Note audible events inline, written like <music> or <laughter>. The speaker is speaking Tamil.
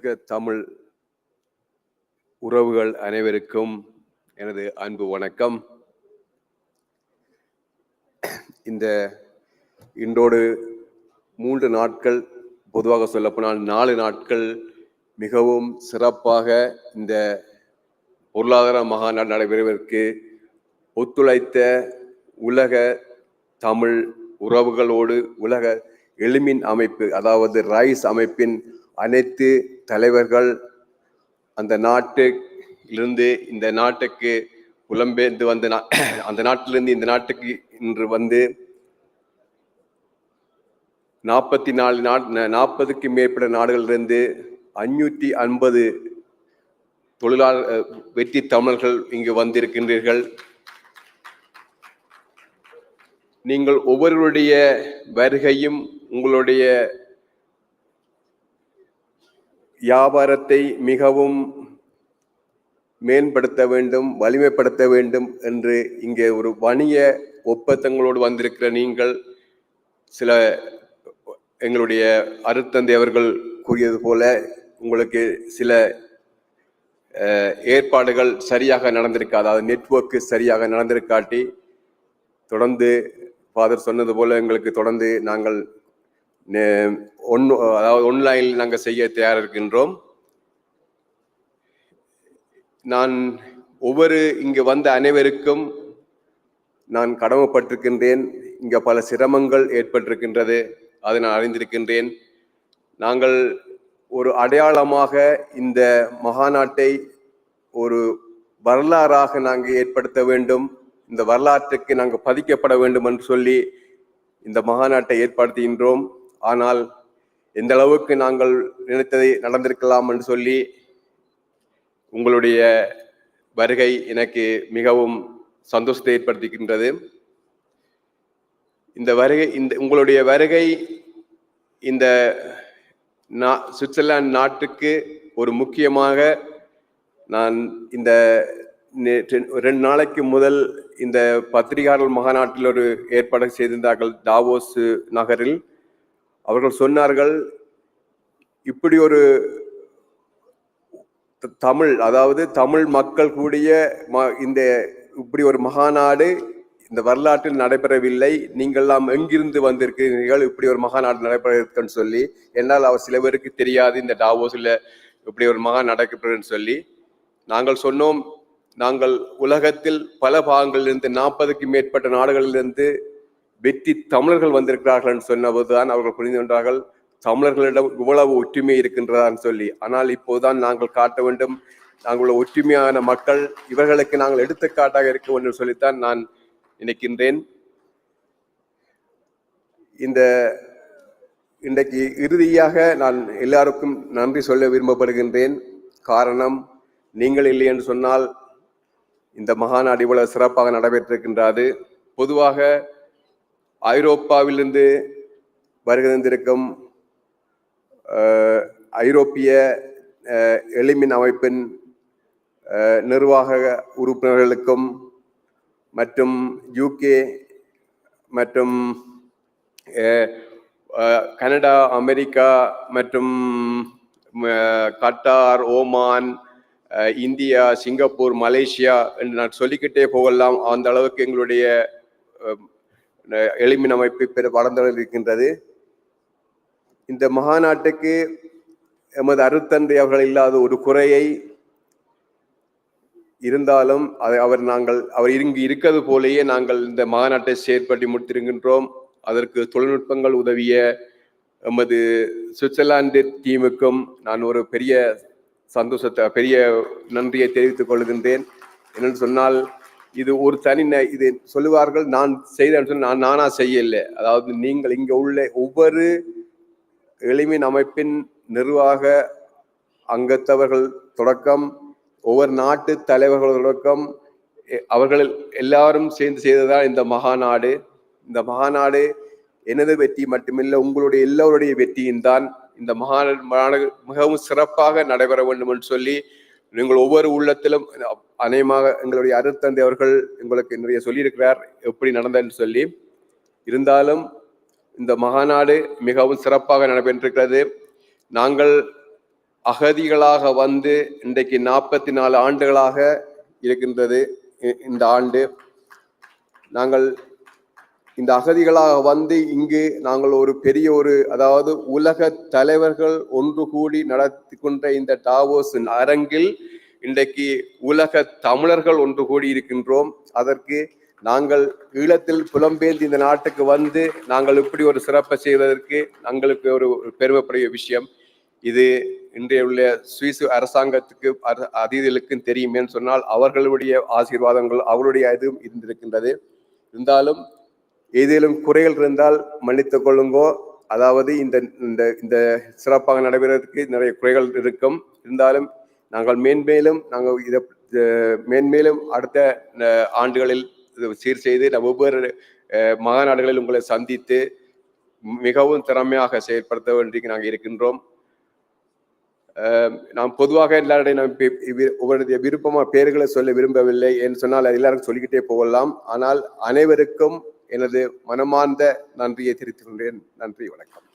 உலக தமிழ் உறவுகள் அனைவருக்கும் எனது அன்பு வணக்கம். இந்த இன்றோடு மூன்று நாட்கள் பொதுவாக சொல்லப்போனால் நாலு நாட்கள் மிகவும் சிறப்பாக இந்த பொருளாதார மகாநாடு நடைபெறுவதற்கு ஒத்துழைத்த உலக தமிழ் உறவுகளோடு உலக எளிமின் அமைப்பு அதாவது ரைஸ் அமைப்பின் அனைத்து தலைவர்கள் அந்த நாட்டிலிருந்து இந்த நாட்டுக்கு புலம்பெயர்ந்து வந்த நா- <clears throat> அந்த நாட்டிலிருந்து இந்த நாட்டுக்கு இன்று வந்து நாற்பத்தி நாலு நாட் நாற்பதுக்கு மேற்பட்ட நாடுகளிலிருந்து அஞ்சூற்றி ஐம்பது தொழிலாளர் வெற்றி தமிழர்கள் இங்கு வந்திருக்கின்றீர்கள். நீங்கள் ஒவ்வொருவருடைய வருகையும் உங்களுடைய வியாபாரத்தை மிகவும் மேம்படுத்த வேண்டும் வலிமைப்படுத்த வேண்டும் என்று இங்கே ஒரு வணிக ஒப்பந்தங்களோடு வந்திருக்கிற நீங்கள் சில எங்களுடைய அருத்தந்தை அவர்கள் கூறியது போல உங்களுக்கு சில ஏற்பாடுகள் சரியாக நடந்திருக்கா அதாவது நெட்ஒர்க்கு சரியாக நடந்திருக்காட்டி தொடர்ந்து ஃபாதர் சொன்னது போல எங்களுக்கு தொடர்ந்து நாங்கள் ஒன் அதாவது ஒன்லைனில் நாங்கள் செய்ய தயார் இருக்கின்றோம் நான் ஒவ்வொரு இங்கு வந்த அனைவருக்கும் நான் கடமைப்பட்டிருக்கின்றேன். இங்கே பல சிரமங்கள் ஏற்பட்டிருக்கின்றது. அதை நான் அறிந்திருக்கின்றேன். நாங்கள் ஒரு அடையாளமாக இந்த மகாநாட்டை ஒரு வரலாறாக நாங்கள் ஏற்படுத்த வேண்டும். இந்த வரலாற்றுக்கு நாங்கள் பதிக்கப்பட வேண்டும் என்று சொல்லி இந்த மகாநாட்டை ஏற்படுத்துகின்றோம். ஆனால் எந்த அளவுக்கு நாங்கள் நினைத்ததை நடந்திருக்கலாம் என்று சொல்லி உங்களுடைய வருகை எனக்கு மிகவும் சந்தோஷத்தை ஏற்படுத்துகின்றது. இந்த வருகை இந்த உங்களுடைய வருகை இந்த நா சுவிட்சர்லாந்து நாட்டுக்கு ஒரு முக்கியமாக நான் இந்த ரெண்டு நாளைக்கு முதல் இந்த பத்திரிகையாளர் மகாநாட்டில் ஒரு ஏற்பாடு செய்திருந்தார்கள் டாவோஸ் நகரில். அவர்கள் சொன்னார்கள் இப்படி ஒரு த- தமிழ் அதாவது தமிழ் மக்கள் கூடிய ம- இந்த இப்படி ஒரு மகாநாடு இந்த வரலாற்றில் நடைபெறவில்லை. நீங்கள்லாம் எங்கிருந்து வந்திருக்கிறீர்கள்? இப்படி ஒரு மகாநாடு நடைபெற இருக்குன்னு சொல்லி என்னால் அவர் சில பேருக்கு தெரியாது இந்த டாவோஸில் இப்படி ஒரு மகா நடக்கப்படுன்னு சொல்லி. நாங்கள் சொன்னோம் நாங்கள் உலகத்தில் பல பாகங்களிலிருந்து நாற்பதுக்கு மேற்பட்ட நாடுகளிலிருந்து வெற்றி தமிழர்கள் வந்திருக்கிறார்கள் என்று சொன்னபோதுதான் அவர்கள் புரிந்து கொண்டார்கள். தமிழர்களிடம் இவ்வளவு ஒற்றுமை இருக்கின்றதான்னு சொல்லி. ஆனால் இப்போதுதான் நாங்கள் காட்ட வேண்டும். நாங்கள் ஒற்றுமையான மக்கள் இவர்களுக்கு நாங்கள் எடுத்துக்காட்டாக இருக்க வேண்டும் சொல்லித்தான் நான் நினைக்கின்றேன். இந்த இன்றைக்கு இறுதியாக நான் எல்லாருக்கும் நன்றி சொல்ல விரும்பப்படுகின்றேன். காரணம் நீங்கள் இல்லை என்று சொன்னால் இந்த மகாநாடு இவ்வளவு சிறப்பாக நடைபெற்றிருக்கின்றது. பொதுவாக ஐரோப்பாவிலிருந்து வருகை தந்திருக்கும் ஐரோப்பிய எளிமின் அமைப்பின் நிர்வாக உறுப்பினர்களுக்கும் மற்றும் யூகே மற்றும் கனடா அமெரிக்கா மற்றும் Qatar Oman India Singapore Malaysia என்று நான் சொல்லிக்கிட்டே போகலாம். அந்த அளவுக்கு எங்களுடைய எளிமின் அமைப்பு பெரு வளர்ந்து இருக்கின்றது. இந்த மகாநாட்டுக்கு எமது அருத்தந்தை அவர்கள் இல்லாத ஒரு குறையை இருந்தாலும் அதை அவர் நாங்கள் அவர் இங்கு இருக்கிறது போலேயே நாங்கள் இந்த மாநாட்டை செயற்படுத்தி முடித்திருக்கின்றோம். அதற்கு தொழில்நுட்பங்கள் உதவிய எமது சுவிட்சர்லாந்து டீமுக்கும் நான் ஒரு பெரிய சந்தோஷத்தை பெரிய நன்றியை தெரிவித்துக் கொள்கின்றேன். என்னென்னு சொன்னால் இது ஒரு தனி ந- இது சொல்லுவார்கள் நான் செய்தேன்னு சொல்லி நான் நானா செய்யலை அதாவது நீங்கள் இங்க உள்ள ஒவ்வொரு எளிமின் அமைப்பின் நிர்வாக அங்கத்தவர்கள் தொடக்கம் ஒவ்வொரு நாட்டு தலைவர்கள் தொடக்கம் எ- அவர்கள் எல்லாரும் சேர்ந்து செய்ததுதான் இந்த மகாநாடு. இந்த மகாநாடு எனது வெற்றி மட்டுமில்லை உங்களுடைய எல்லோருடைய வெற்றியும் தான் இந்த மகாநாடு மிகவும் சிறப்பாக நடைபெற வேண்டும் என்று சொல்லி நீங்கள் ஒவ்வொரு உள்ளத்திலும் அநேகமாக எங்களுடைய அருத்தந்தை அவர்கள் எங்களுக்கு நிறைய சொல்லியிருக்கிறார் எப்படி நடந்ததுன்னு சொல்லி. இருந்தாலும் இந்த மகாநாடு மிகவும் சிறப்பாக நடைபெற்றிருக்கிறது. நாங்கள் அகதிகளாக வந்து இன்றைக்கு நாற்பத்தி நாலு ஆண்டுகளாக இருக்கின்றது இந்த ஆண்டு. நாங்கள் இந்த அகதிகளாக வந்து இங்கு நாங்கள் ஒரு பெரிய ஒரு அதாவது உலக தலைவர்கள் ஒன்று கூடி நடத்தி கொண்ட இந்த டாவோஸ் அரங்கில் இன்றைக்கு உலக தமிழர்கள் ஒன்று கூடி இருக்கின்றோம். அதற்கு நாங்கள் ஈழத்தில் புலம்பெயர்ந்து இந்த நாட்டுக்கு வந்து நாங்கள் இப்படி ஒரு சிறப்பை செய்வதற்கு எங்களுக்கு ஒரு பெருமைப்படைய விஷயம். இது இன்றைய உள்ள சுவிஸ் அரசாங்கத்துக்கு அர- அதிதிகளுக்கும் தெரியுமேன்னு சொன்னால் அவர்களுடைய ஆசீர்வாதங்கள் அவருடைய இதுவும் இருந்திருக்கின்றது. இருந்தாலும் ஏதேனும் குறைகள் இருந்தால் மன்னித்து கொள்ளுங்கோ. அதாவது இந்த இந்த இந்த சிறப்பாக நடைபெறதுக்கு நிறைய குறைகள் இருக்கும். இருந்தாலும் நாங்கள் மேன்மேலும் நாங்கள் இதை மேன்மேலும் அடுத்த ஆண்டுகளில் சீர் செய்து நம்ம ஒவ்வொரு மாநாடுகளில் உங்களை சந்தித்து மிகவும் திறமையாக செயல்படுத்த வேண்டிய நாங்கள் இருக்கின்றோம். நாம் பொதுவாக எல்லாருடைய நாம் இப்ப ஒவ்வொருடைய விருப்பமா பெயர்களை சொல்ல விரும்பவில்லை. என்று சொன்னால் எல்லாருக்கும் சொல்லிக்கிட்டே போகலாம். ஆனால் அனைவருக்கும் எனது மனமார்ந்த நன்றியை தெரிவித்துக் கொண்டேன் நன்றி வணக்கம்.